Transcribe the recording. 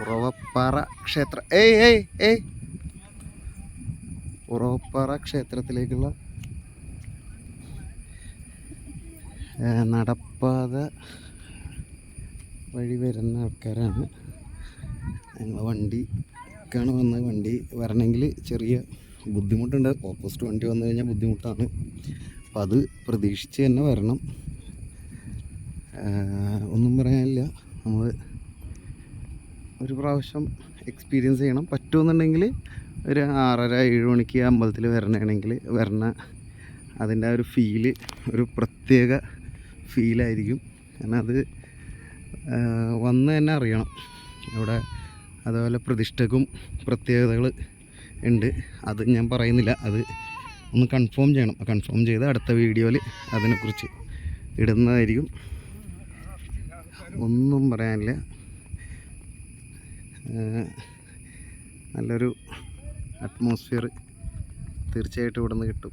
ഉറവപ്പാറ ക്ഷേത്ര. ഏയ് ഏയ് ഏയ്. ഉറവപ്പാറ ക്ഷേത്രത്തിലേക്കുള്ള നടപ്പാത വഴി വരുന്ന ആൾക്കാരാണ്. ഞങ്ങൾ വണ്ടിക്കാണ് വന്നത് വണ്ടി വരണമെങ്കിൽ ചെറിയ ബുദ്ധിമുട്ടുണ്ട്. ഓപ്പോസിറ്റ് വണ്ടി വന്നു കഴിഞ്ഞാൽ ബുദ്ധിമുട്ടാണ്. അപ്പം അത് പ്രതീക്ഷിച്ച് തന്നെ വരണം. ഒന്നും നമ്മൾ ഒരു പ്രാവശ്യം എക്സ്പീരിയൻസ് ചെയ്യണം. പറ്റുമെന്നുണ്ടെങ്കിൽ ഒരു ആറര ഏഴ് മണിക്ക് അമ്പലത്തിൽ വരണയാണെങ്കിൽ വരണ. അതിന്റെ ആ ഒരു ഫീൽ ഒരു പ്രത്യേക ഫീലായിരിക്കും കാരണം അത് വന്ന് തന്നെ അറിയണം. ഇവിടെ അതുപോലെ പ്രതിഷ്ഠക്കും പ്രത്യേകതകൾ ഉണ്ട്. അത് ഞാൻ പറയുന്നില്ല. അത് ഒന്ന് കൺഫേം ചെയ്യണം. കൺഫേം ചെയ്ത് അടുത്ത വീഡിയോയിൽ അതിനെക്കുറിച്ച് ഇടുന്നതായിരിക്കും. ഒന്നും പറയാനില്ല. നല്ലൊരു അറ്റ്മോസ്ഫിയർ തീർച്ചയായിട്ടും ഇവിടെ നിന്ന് കിട്ടും.